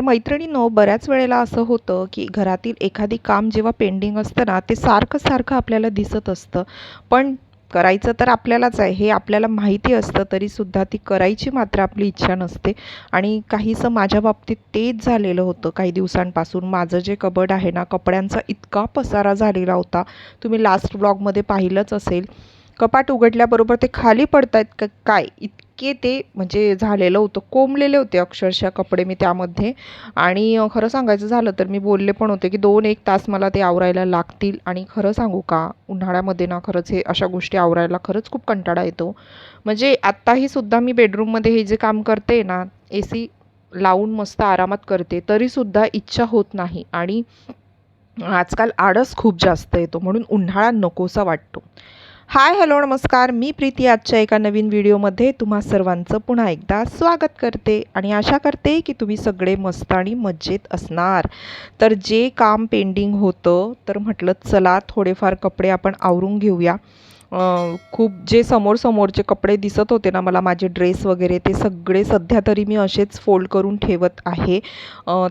तर मैत्रिणींनो बऱ्याच वेळेला असं होतं की घरातील एखादी काम जेव्हा पेंडिंग असतं ना ते सारखं सारखं आपल्याला दिसत असतं. पण करायचं तर आपल्यालाच आहे हे आपल्याला माहिती असतं तरीसुद्धा ती करायची मात्र आपली इच्छा नसते. आणि काहीसं माझ्या बाबतीत तेच झालेलं होतं काही दिवसांपासून. माझं जे कबड आहे ना कपड्यांचा इतका पसारा झालेला होता. तुम्ही लास्ट ब्लॉगमध्ये पाहिलंच असेल. कपाट उघडल्याबरोबर ते खाली पडत आहेत का काय? इतके ते म्हणजे झालेलं होतं. कोंबलेले होते अक्षरशः कपडे मी त्यामध्ये. आणि खरं सांगायचं झालं तर मी बोलले पण होते की दोन एक तास मला ते आवरायला लागतील. आणि खरं सांगू का? उन्हाळ्यामध्ये ना खरंच हे अशा गोष्टी आवरायला खरंच खूप कंटाळा येतो. म्हणजे आत्ताही सुद्धा मी बेडरूममध्ये हे जे काम करते ना ए सी लावून मस्त आरामात करते तरीसुद्धा इच्छा होत नाही. आणि आजकाल आळस खूप जास्त येतो. म्हणून उन्हाळा नकोसा वाटतो. हाय हॅलो नमस्कार. मी प्रीती. आजच्या एका नवीन व्हिडिओमध्ये तुम्हा सर्वांचं पुन्हा एकदा स्वागत करते आणि आशा करते की तुम्ही सगळे मस्त आणि मज्जेत असणार. तर जे काम पेंडिंग होतं तर म्हटलं चला थोडेफार कपडे आपण आवरून घेऊया. खूप जे समोर समोरचे कपडे दिसत होते ना मला माझे ड्रेस वगैरे ते सगळे सध्या तरी मी असेच फोल्ड करून ठेवत आहे.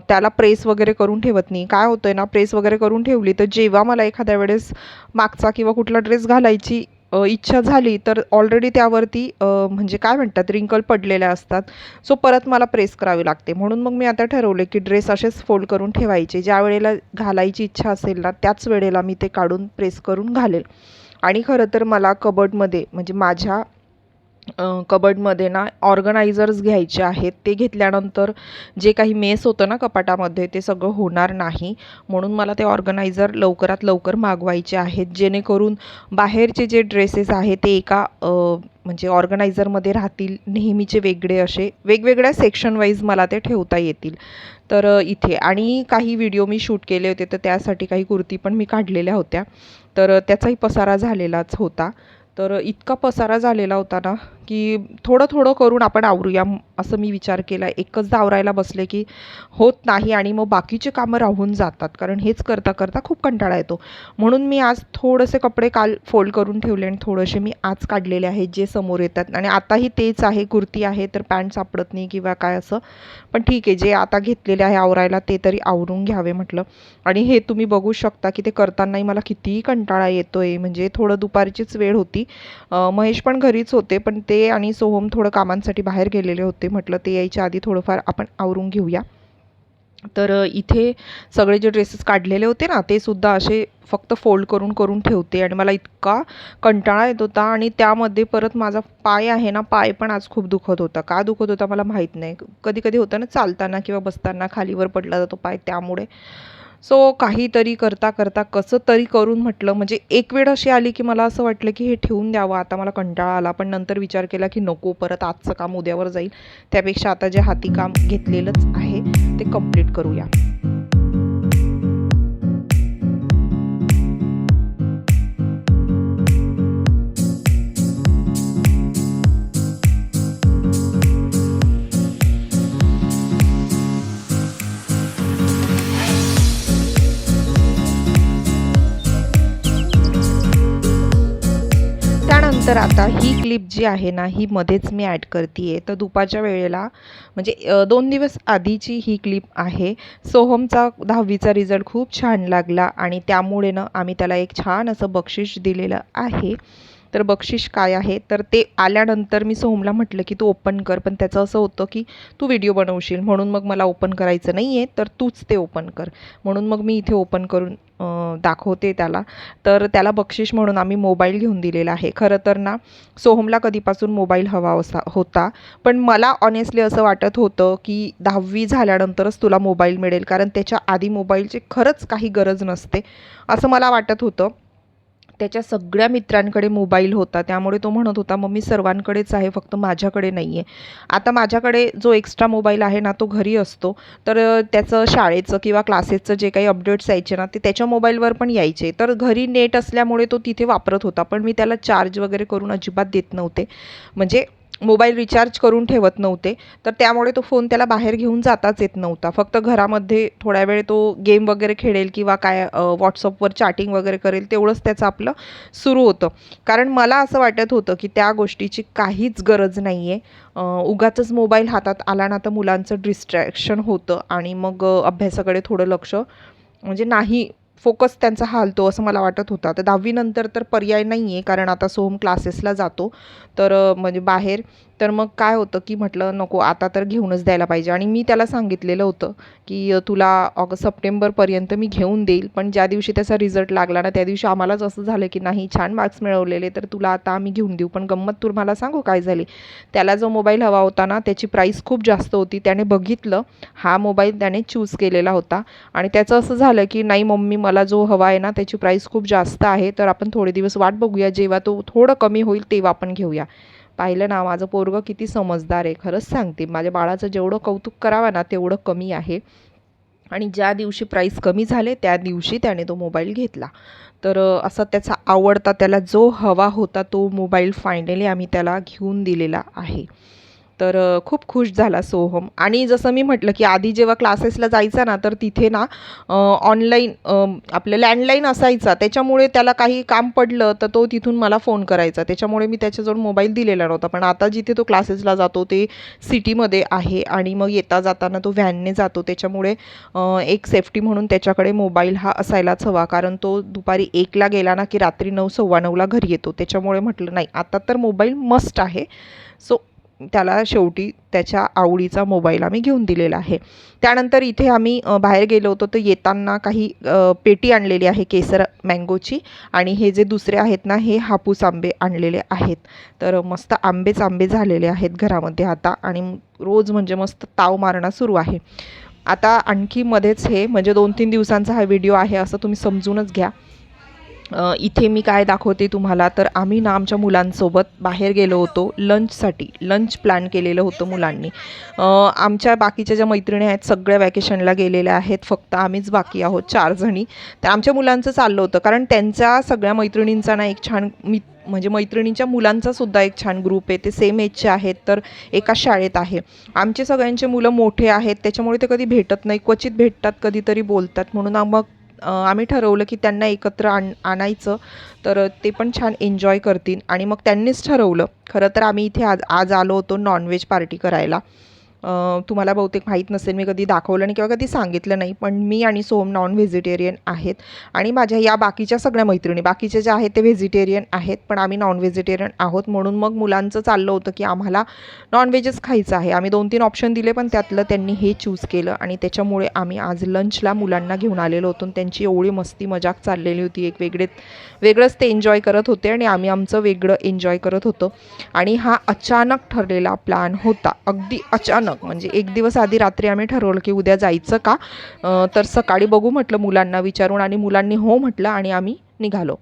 त्याला प्रेस वगैरे करून ठेवत नाही. काय होतं आहे ना प्रेस वगैरे करून ठेवली तर जेव्हा मला एखाद्या वेळेस मागचा किंवा कुठला ड्रेस घालायची इच्छा झाली तर ऑलरेडी त्यावरती म्हणजे काय म्हणतात रिंकल पडलेल्या असतात. सो परत मला प्रेस करावी लागते. म्हणून मग मी आता ठरवले की ड्रेस असेच फोल्ड करून ठेवायचे. ज्या वेळेला घालायची इच्छा असेल ना त्याच वेळेला मी ते काढून प्रेस करून घालेल. आणि खरं तर मला कबडमध्ये म्हणजे माझ्या कबडमध्ये ना ऑर्गनायझर्स घ्यायचे आहेत. ते घेतल्यानंतर जे काही मेस होतं ना कपाटामध्ये ते सगळं होणार नाही. म्हणून मला ते ऑर्गनायझर लवकरात लवकर मागवायचे आहेत. जेणेकरून बाहेरचे जे ड्रेसेस आहेत ते एका म्हणजे ऑर्गनायझरमध्ये राहतील. नेहमीचे वेगळे असे वेगवेगळ्या सेक्शन वाईज मला ते ठेवता येतील. तर इथे आणि काही व्हिडिओ मी शूट केले होते तर त्यासाठी काही कुर्ती पण मी काढलेल्या होत्या. तर त्याचाही पसारा झालेलाच होता. तर इतका पसारा झालेला होता ना. की थोडं थोडं करून आपण आवरूया. असं मी विचार केला. एकचदा आवरायला बसले की होत नाही आणि मग बाकीचे कामं राहून जातात. कारण हेच करता करता खूप कंटाळा येतो. म्हणून मी आज थोडेसे कपडे काल फोल्ड करून ठेवले आणि थोडेसे मी आज काढलेले आहेत जे समोर येतात. आणि आताही तेच आहे. कुर्ती आहे तर पॅन्ट सापडत नाही किंवा काय असं. पण ठीक आहे. जे आता घेतलेले आहे आवरायला ते तरी आवरून घ्यावे म्हटलं. आणि हे तुम्ही बघू शकता की ते करतानाही मला कितीही कंटाळा येतो आहे म्हणजे थोडं दुपारचीच वेळ होती. महेश पण घरीच होते. पण ते आणि सोहम थोडं कामांसाठी बाहेर गेलेले होते. म्हटलं ते यायच्या आधी थोडंफार आपण आवरून घेऊया. तर इथे सगळे जे ड्रेसेस काढलेले होते ना ते सुद्धा असे फक्त फोल्ड करून करून ठेवते आणि मला इतका कंटाळा येत होता आणि त्यामध्ये परत माझा पाय आहे ना पाय पण आज खूप दुखत होता. का दुखत होता मला माहीत नाही. कधी कधी होतं ना चालताना किंवा बसताना खालीवर पडला जातो पाय त्यामुळे. सो काहीतरी करता करता कसं तरी करून म्हटलं म्हणजे एक वेळ अशी आली की मला असं वाटलं की हे ठेवून द्यावं. आता मला कंटाळा आला पण नंतर विचार केला की नको परत आजचं काम उद्यावर जाईल. त्यापेक्षा आता जे हाती काम घेतलेलंच आहे ते कंप्लीट करूया. तर आता ही क्लिप जी आहे ना ही मध्येच मी ॲड करते आहे तर दुपारच्या वेळेला म्हणजे दोन दिवस आधीची ही क्लिप आहे. सोहमचा दहावीचा रिझल्ट खूप छान लागला आणि त्यामुळे ना आम्ही त्याला एक छान असं बक्षीस दिलेलं आहे. तर बक्षीस काय आहे? तर ते आल्यानंतर मी सोहमला म्हटलं की तू ओपन कर. पण त्याचं असं होतं की तू व्हिडिओ बनवशील. म्हणून मग मला ओपन करायचं नाही आहे तर तूच ते ओपन कर. म्हणून मग मी इथे ओपन करून दाखवते त्याला. तर त्याला बक्षीस म्हणून आम्ही मोबाईल घेऊन दिलेला आहे. खरं तर ना सोहमला कधीपासून मोबाईल हवा असा होता. पण मला ऑनेस्टली असं वाटत होतं की दहावी झाल्यानंतरच तुला मोबाईल मिळेल. कारण त्याच्या आधी मोबाईलची खरंच काही गरज नसते. असं मला वाटत होतं. त्याच्या सगळ्या मित्रांकडे मोबाईल होता. त्यामुळे तो म्हणत होता मम्मी सर्वांकडेच आहे फक्त माझ्याकडे नाही आहे आता माझ्याकडे जो एक्स्ट्रा मोबाईल आहे ना तो घरी असतो. तर त्याचं शाळेचं किंवा क्लासेसचं जे काही अपडेट्स यायचे ना ते त्याच्या मोबाईलवर पण यायचे. तर घरी नेट असल्यामुळे तो तिथे वापरत होता पण मी त्याला चार्ज वगैरे करून अजिबात देत नव्हते. म्हणजे मोबाईल रिचार्ज करून ठेवत नव्हते. तर त्यामुळे तो फोन त्याला बाहेर घेऊन जाताच येत नव्हता. फक्त घरामध्ये थोड्या वेळ तो गेम वगैरे खेळेल किंवा काय व्हॉट्सअपवर चॅटिंग वगैरे करेल तेवढंच त्याचं आपलं सुरू होतं. कारण मला असं वाटत होतं की त्या गोष्टीची काहीच गरज नाही आहे उगाचच मोबाईल हातात आला ना तर मुलांचं डिस्ट्रॅक्शन होतं आणि मग अभ्यासाकडे थोडं लक्ष म्हणजे नाही फोकस त्यांचा हालतो असं मला वाटत होतं. तर दहावीनंतर तर पर्याय नाही आहे कारण आता सोहम क्लासेसला जातो. तर म्हणजे बाहेर. तर मग काय होतं की म्हटलं नको आता तर घेऊनच द्यायला पाहिजे. आणि मी त्याला सांगितलेलं होतं की तुला ऑगस्ट सप्टेंबरपर्यंत मी घेऊन देईल पण ज्या दिवशी त्याचा रिझल्ट लागला ना त्या दिवशी आम्हालाच असं झालं की नाही छान मार्क्स मिळवलेले तर तुला आता आम्ही घेऊन देऊ. पण गंमत तुम्हाला सांगू काय झाली? त्याला जो मोबाईल हवा होता ना त्याची प्राईस खूप जास्त होती. त्याने बघितलं हा मोबाईल त्याने चूज केलेला होता. आणि त्याचं असं झालं की नाही मम्मी मला जो हवा आहे ना त्याची प्राईस खूप जास्त आहे तर आपण थोडे दिवस वाट बघूया. जेव्हा तो थोडं कमी होईल तेव्हा आपण घेऊया. पाहिलं ना माझं पोरगं किती समजदार आहे खरंच सांगते. माझ्या बाळाचं जेवढं कौतुक करावं ना तेवढं कमी आहे. आणि ज्या दिवशी प्राईस कमी झाले त्या दिवशी त्याने तो मोबाईल घेतला. तर असा त्याचा आवडता त्याला जो हवा होता तो मोबाईल फायनली आम्ही त्याला घेऊन दिलेला आहे. तर खूप खुश झाला सोहम. आणि जसं मी म्हटलं की आधी जेव्हा क्लासेसला जायचा ना तर तिथे ना ऑनलाईन आपलं लँडलाईन असायचा. त्याच्यामुळे त्याला काही काम पडलं तर तो तिथून मला फोन करायचा. त्याच्यामुळे मी त्याच्याजवळ मोबाईल दिलेला नव्हता. पण आता जिथे तो क्लासेसला जातो ते सिटीमध्ये आहे आणि मग येता जाताना तो व्हॅनने जातो. त्याच्यामुळे एक सेफ्टी म्हणून त्याच्याकडे मोबाईल हा असायलाच हवा. कारण तो दुपारी एकला गेला ना की रात्री नऊ सव्वा नऊला घरी येतो. त्याच्यामुळे म्हटलं नाही आता तर मोबाईल मस्ट आहे. सो त्याला शेवटी त्याच्या आवडीचा मोबाईल आम्ही घेऊन दिलेला आहे. त्यानंतर इथे आम्ही बाहेर गेलो होतो तर येताना काही पेटी आणलेली आहे केसर मँगोची. आणि हे जे दुसरे आहेत ना हे हापूस आंबे आणलेले आहेत. तर मस्त आंबेच आंबे झालेले आहेत घरामध्ये आता. आणि रोज म्हणजे मस्त ताव मारणं सुरू आहे. आता आणखी मध्येच हे म्हणजे दोन तीन दिवसांचा हा व्हिडिओ आहे असं तुम्ही समजूनच घ्या. इथे मी काय दाखवते तुम्हाला? तर आम्ही ना आमच्या मुलांसोबत बाहेर गेलो होतो लंचसाठी. लंच प्लॅन केलेलं होतं मुलांनी. आमच्या बाकीच्या ज्या मैत्रिणी आहेत सगळ्या वॅकेशनला गेलेल्या आहेत. फक्त आम्हीच बाकी आहोत चार जणी. तर आमच्या मुलांचं चाललं होतं. कारण त्यांच्या सगळ्या मैत्रिणींचा ना एक छान मी म्हणजे मैत्रिणींच्या मुलांचा सुद्धा एक छान ग्रुप आहे. ते सेम एजचे आहेत तर एका शाळेत आहे. आमचे सगळ्यांचे मुलं मोठे आहेत. त्याच्यामुळे ते कधी भेटत नाही. क्वचित भेटतात कधीतरी बोलतात. म्हणून मग आम्ही ठरवलं की त्यांना एकत्र आण आणायचं. तर ते पण छान एन्जॉय करतील. आणि मग त्यांनीच ठरवलं. खरं तर आम्ही इथे आज आज आलो होतो नॉनव्हेज पार्टी करायला. तुम्हाला बहुतेक माहीत नसेल मी कधी दाखवलं नाही किंवा कधी सांगितलं नाही पण मी आणि सोम नॉन व्हेजिटेरियन आहेत. आणि माझ्या या बाकीच्या सगळ्या मैत्रिणी बाकीचे जे आहेत ते व्हेजिटेरियन आहेत पण आम्ही नॉन व्हेजिटेरियन आहोत. म्हणून मग मुलांचं चाललं होतं की आम्हाला नॉनव्हेजच खायचं आहे. आम्ही दोन तीन ऑप्शन दिले पण त्यातलं त्यांनी हे चूज केलं. आणि त्याच्यामुळे आम्ही आज लंचला मुलांना घेऊन आलेलो होतो त्यांची एवढी मस्ती मजाक चाललेली होती. एक वेगळे वेगळंच ते एन्जॉय करत होते आणि आम्ही आमचं वेगळं एन्जॉय करत होतो. आणि हा अचानक ठरलेला प्लॅन होता. अगदी अचानक. म्हणजे एक दिवस आधी रात्री आम्ही ठरवलं की उद्या जायचं का? तर सकाळी बघू म्हटलं मुलांना विचारून आणि मुलांनी हो म्हटलं आणि आम्ही निघालो.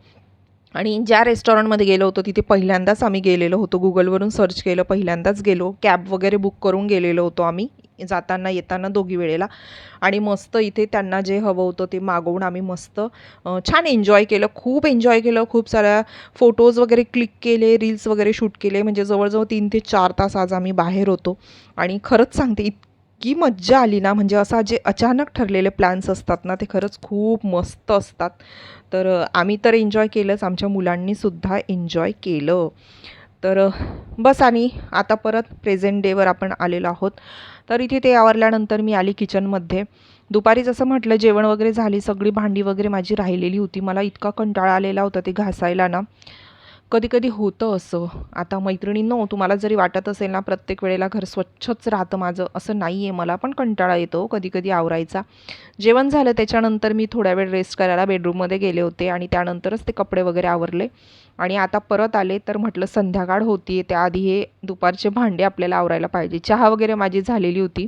आणि ज्या रेस्टॉरंटमध्ये गेलो होतो तिथे पहिल्यांदाच आम्ही गेलेलो होतो. गुगलवरून सर्च केलं पहिल्यांदाच गेलो. कॅब वगैरे बुक करून गेलेलो होतो आम्ही. जाताना येताना दोघी वेळेला. आणि मस्त इथे त्यांना जे हवं होतं ते मागवून आम्ही मस्त छान एन्जॉय केलं. खूप एन्जॉय केलं. खूप साऱ्या फोटोज वगैरे क्लिक केले रील्स वगैरे शूट केले. म्हणजे जवळजवळ तीन ते चार तास आज आम्ही बाहेर होतो. आणि खरंच सांगते इतकी मज्जा आली ना. म्हणजे असा जे अचानक ठरलेले प्लॅन्स असतात ना ते खरंच खूप मस्त असतात. तर आम्ही तर एन्जॉय केलंच. आमच्या मुलांनीसुद्धा एन्जॉय केलं. तर बस आणि आता परत प्रेझेंट डेवर आपण आलेलो आहोत. तर इथे ते आवरल्यानंतर मी आली किचनमध्ये दुपारी जसं म्हटलं जेवण वगैरे झाली सगळी भांडी वगैरे माझी राहिलेली होती. मला इतका कंटाळा आलेला होता ते घासायला ना. कधी कधी होतं असं. आता मैत्रिणींनो तुम्हाला जरी वाटत असेल ना प्रत्येक वेळेला घर स्वच्छच राहतं माझं असं नाही आहे मला पण कंटाळा येतो कधी कधी आवरायचा. जेवण झालं त्याच्यानंतर मी थोड्या वेळ रेस्ट करायला बेडरूममध्ये गेले होते आणि त्यानंतरच ते कपडे वगैरे आवरले. आणि आता परत आले तर म्हटलं संध्याकाळ होती त्याआधी हे दुपारचे भांडे आपल्याला आवरायला पाहिजे. चहा वगैरे माझी झालेली होती.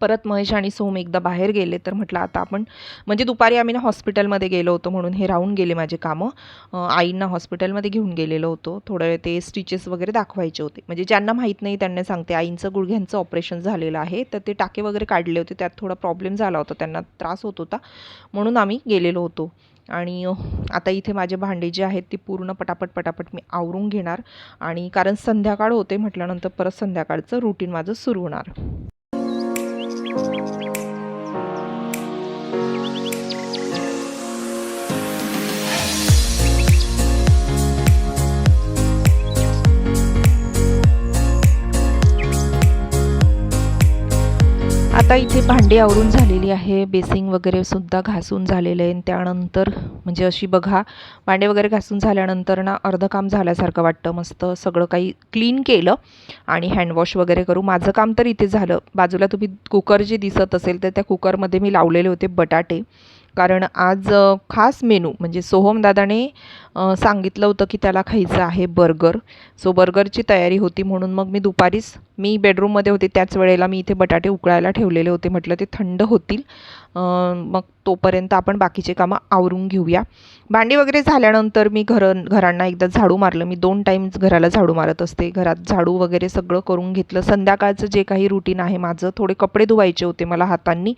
परत महेश आणि सोम एकदा बाहेर गेले तर म्हटलं आता आपण म्हणजे दुपारी आम्ही ना हॉस्पिटलमध्ये गेलो होतो म्हणून हे राहून गेले माझे कामं. आईंना हॉस्पिटलमध्ये घेऊन गेलेलो होतो. थोडं वेळ ते स्टिचेस वगैरे दाखवायचे होते. म्हणजे ज्यांना माहीत नाही त्यांना सांगते आईंचं गुडघ्यांचं ऑपरेशन झालेलं आहे तर ते टाके वगैरे काढले होते. त्यात थोडा प्रॉब्लेम झाला होता त्यांना त्रास होत होता. म्हणून आम्ही गेलेलो होतो. आणि आता इथे माझे भांडे जे आहेत ते पूर्ण पटापट पटापट मी आवरून घेणार. आणि कारण संध्याकाळ होते म्हटल्यानंतर परत संध्याकाळचं रुटीन माझं सुरू होणार. you आता इथे भांडी आवरून झालेली आहे. बेसिंग वगैरे सुद्धा घासून झालेलं आहे. आणि त्यानंतर म्हणजे अशी बघा भांडे वगैरे घासून झाल्यानंतर ना अर्धं काम झाल्यासारखं वाटतं. मस्त सगळं काही क्लीन केलं आणि हँडवॉश वगैरे करू. माझं काम तर इथे झालं. बाजूला तुम्ही कुकर जे दिसत असेल तर त्या कुकरमध्ये मी लावलेले होते बटाटे. कारण आज खास मेनू म्हणजे सोहमदादाने दादाने सांगितलं होतं की त्याला खायचं आहे बर्गर. सो बर्गरची तयारी होती म्हणून मग मी दुपारीच मी बेडरूममध्ये होते त्याच वेळेला मी इथे बटाटे उकळायला ठेवलेले होते. म्हटलं ते थंड होतील. मग तोपर्यंत आपण बाकीचे कामं आवरून घेऊया. भांडी वगैरे झाल्यानंतर मी घर घरांना एकदा झाडू मारलं. मी दोन टाईम्स घराला झाडू मारत असते. घरात झाडू वगैरे सगळं करून घेतलं. संध्याकाळचं जे काही रुटीन आहे माझं थोडे कपडे धुवायचे होते मला हातांनी.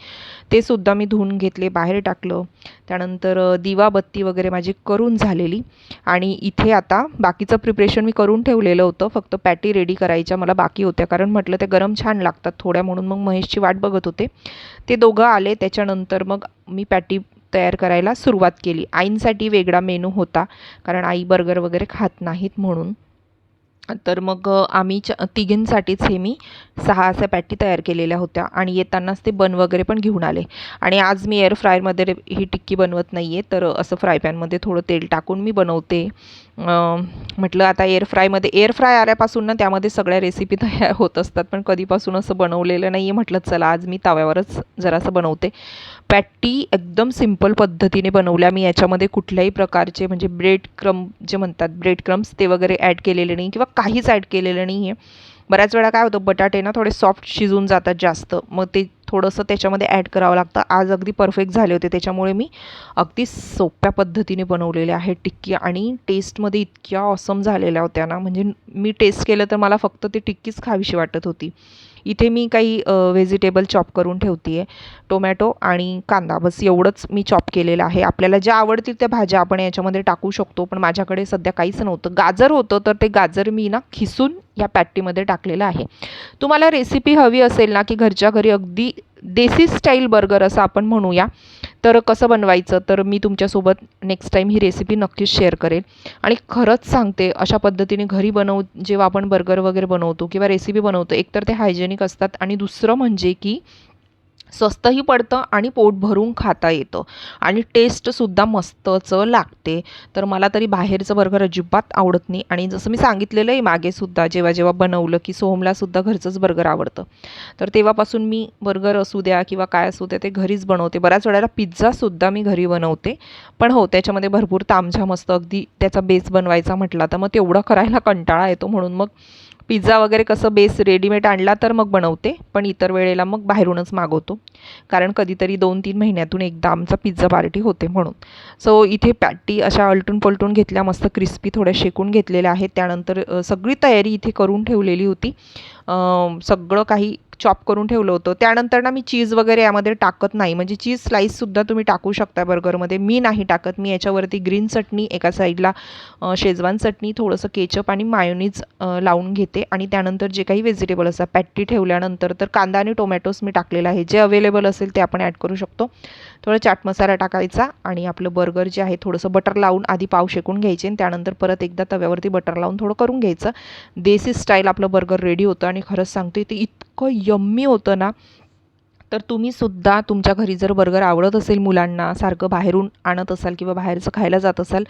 ते सुद्धा मी धुवून घेतले बाहेर टाकलं. त्यानंतर दिवाबत्ती वगैरे माझी करून झालेली. आणि इथे आता बाकीचं प्रिपरेशन मी करून ठेवलेलं होतं. फक्त पॅटी रेडी करायच्या मला बाकी होत्या. कारण म्हटलं ते गरम छान लागतात थोड्या म्हणून मग महेशची वाट बघत होते. ते दोघं आले. त्याच्यानंतर मग मी पॅटी तयार करायला सुरुवात केली. आईंसाठी वेगळा मेनू होता. कारण आई बर्गर वगैरे खात नाहीत म्हणून. तर मग आम्ही च तिघींसाठीच हे मी सहा अशा पॅटी तयार केलेल्या होत्या आणि येतानाच ते बन वगैरे पण घेऊन आले. आणि आज मी एअर फ्रायरमध्ये ही टिक्की बनवत नाही आहे तर असं फ्राय पॅनमध्ये थोडं तेल टाकून मी बनवते. म्हटलं आता एअर फ्रायमध्ये एअर फ्राय आल्यापासून ना त्यामध्ये सगळ्या रेसिपी तयार होत असतात. पण कधीपासून असं बनवलेलं नाही आहे म्हटलं चला आज मी तव्यावरच जरासं बनवते. पॅटी एकदम सिंपल पद्धतीने बनवल्या. मी याच्यामध्ये कुठल्याही प्रकारचे म्हणजे ब्रेड क्रम जे म्हणतात ब्रेड क्रम्स ते वगैरे ॲड केलेले नाही किंवा काहीच ॲड केलेलं नाही आहे बऱ्याच वेळा काय होतं बटाटे ना थोडे सॉफ्ट शिजून जातात जास्त. मग ते थोडंसं त्याच्यामध्ये ॲड करावं लागतं. आज अगदी परफेक्ट झाले होते. त्याच्यामुळे मी अगदी सोप्या पद्धतीने बनवलेले आहे टिक्की आणि टेस्टमध्ये इतक्या ऑसम झालेल्या होत्या ना. म्हणजे मी टेस्ट केलं तर मला फक्त ती टिक्कीच खावीशी वाटत होती. इथे मी काही व्हेजिटेबल चॉप करून ठेवते आहे टोमॅटो आणि कांदा. बस एवढंच मी चॉप केलेलं आहे. आपल्याला ज्या आवडतील त्या भाज्या आपण याच्यामध्ये टाकू शकतो. पण माझ्याकडे सध्या काहीच नव्हतं. गाजर होतं तर ते गाजर मी ना खिसून या पॅटीमध्ये टाकलेलं आहे. तुम्हाला रेसिपी हवी असेल ना की घरच्या घरी अगदी देसी स्टाईल बर्गर असं आपण म्हणूया. तर कसं बनवायचं? तर मी तुमच्यासोबत नेक्स्ट टाईम ही रेसिपी नक्कीच शेअर करेल आणि खरंच सांगते अशा पद्धतीने घरी बनव जेव्हा आपण बर्गर वगैरे बनवतो किंवा रेसिपी बनवतो एकतर ते हायजेनिक असतात. आणि दुसरं म्हणजे की स्वस्तही पडतं आणि पोट भरून खाता येतं. आणि टेस्टसुद्धा मस्तच लागते. तर मला तरी बाहेरचं बर्गर अजिबात आवडत नाही. आणि जसं मी सांगितलेलं आहे मागेसुद्धा जेव्हा जेव्हा बनवलं की सोहमलासुद्धा घरचंच बर्गर आवडतं. तर तेव्हापासून मी बर्गर असू द्या किंवा काय असू द्या ते घरीच बनवते. बऱ्याच वेळेला पिझ्झासुद्धा मी घरी बनवते. पण हो त्याच्यामध्ये भरपूर तामझाम असतं. अगदी त्याचा बेस बनवायचा म्हटला तर मग तेवढं करायला कंटाळा येतो म्हणून मग पिझ्झा वगैरे कसं बेस रेडीमेड आणला तर मग बनवते पण इतर वेळेला मग बाहेरूनच मागवतो. कारण कधीतरी दोन तीन महिन्यातून एकदा आमचा पिझ्झा पार्टी होते म्हणून. सो इथे पॅटी अशा अलटून पलटून घेतल्या मस्त क्रिस्पी थोड्या शेकून घेतलेल्या आहेत. त्यानंतर सगळी तयारी इथे करून ठेवलेली होती. सगळं काही चॉप करून ठेवलं होतं. त्यानंतर ना मी चीज वगैरे यामध्ये टाकत नाही. म्हणजे चीज स्लाईससुद्धा तुम्ही टाकू शकता बर्गरमध्ये मी नाही टाकत. मी याच्यावरती ग्रीन चटणी एका साईडला शेजवान चटणी थोडंसं केचप आणि मायोनीज लावून घेते. आणि त्यानंतर जे काही व्हेजिटेबल असतात पॅट्टी ठेवल्यानंतर तर कांदा आणि टोमॅटोस मी टाकलेला आहे. जे अवेलेबल असेल ते आपण ॲड करू शकतो. थोडं चाट मसाला टाकायचा आणि आपलं बर्गर जे आहे थोडंसं बटर लावून आधी पाव शेकून घ्यायचे आणि त्यानंतर परत एकदा तव्यावरती बटर लावून थोडं करून घ्यायचं. देसी स्टाईल आपलं बर्गर रेडी होतं आणि खरंच सांगते ते इतकं यम्मी होतं ना. तर तुम्ही सुद्धा तुमच्या घरी जर बर्गर आवडत असेल मुलांना सारखं बाहेरून आणत असाल किंवा बाहेरचं खायला जात असाल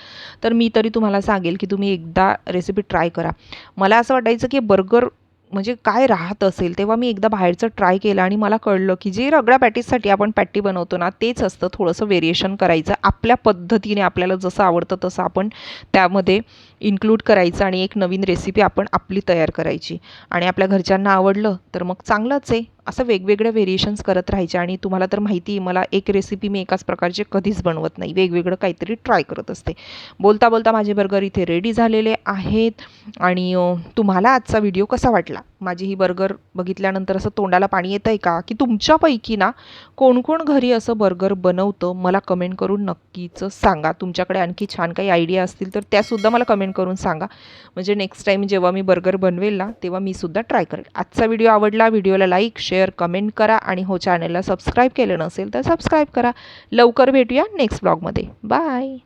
तर मी तरी तुम्हाला सांगेल की तुम्ही एकदा रेसिपी ट्राय करा. मला असं वाटायचं की बर्गर म्हणजे काय राहत असेल तेव्हा मी एकदा बाहेरचं ट्राय केलं आणि मला कळलं की जे रगड्या पॅटीससाठी आपण पॅटी बनवतो ना तेच असतं थोडंसं व्हेरिएशन करायचं. आपल्या पद्धतीने आपल्याला जसं आवडतं तसं आपण त्यामध्ये इन्क्लूड करायचं आणि एक नवीन रेसिपी आपण आपली तयार करायची. आणि आपल्या घरच्यांना आवडलं तर मग चांगलंच आहे. असं वेगवेगळ्या व्हेरिएशन्स करत राहायचे आणि तुम्हाला तर माहिती आहे मला एक रेसिपी मी एकाच प्रकारचे कधीच बनवत नाही. वेगवेगळं काहीतरी ट्राय करत असते. बोलता बोलता माझे बर्गर इथे रेडी झालेले आहेत. आणि तुम्हाला आजचा व्हिडिओ कसा वाटला? माझी ही बर्गर बघितल्यानंतर असं तोंडाला पाणी येतं आहे का? की तुमच्यापैकी ना कोण कोण घरी असं बर्गर बनवतं? मला कमेंट करून नक्कीच सांगा. तुमच्याकडे आणखी छान काही आयडिया असतील तर त्यासुद्धा मला कमेंट कमेंट करून सांगा. म्हणजे नेक्स्ट टाईम जेव्हा मी बर्गर बनवेल ना तेव्हा मी सुद्धा ट्राय करेल. आजचा व्हिडिओ आवडला व्हिडिओला लाईक शेअर कमेंट करा आणि हो चॅनलला सबस्क्राईब केलं नसेल तर सबस्क्राईब करा. लवकर भेटूया नेक्स्ट ब्लॉगमध्ये बाय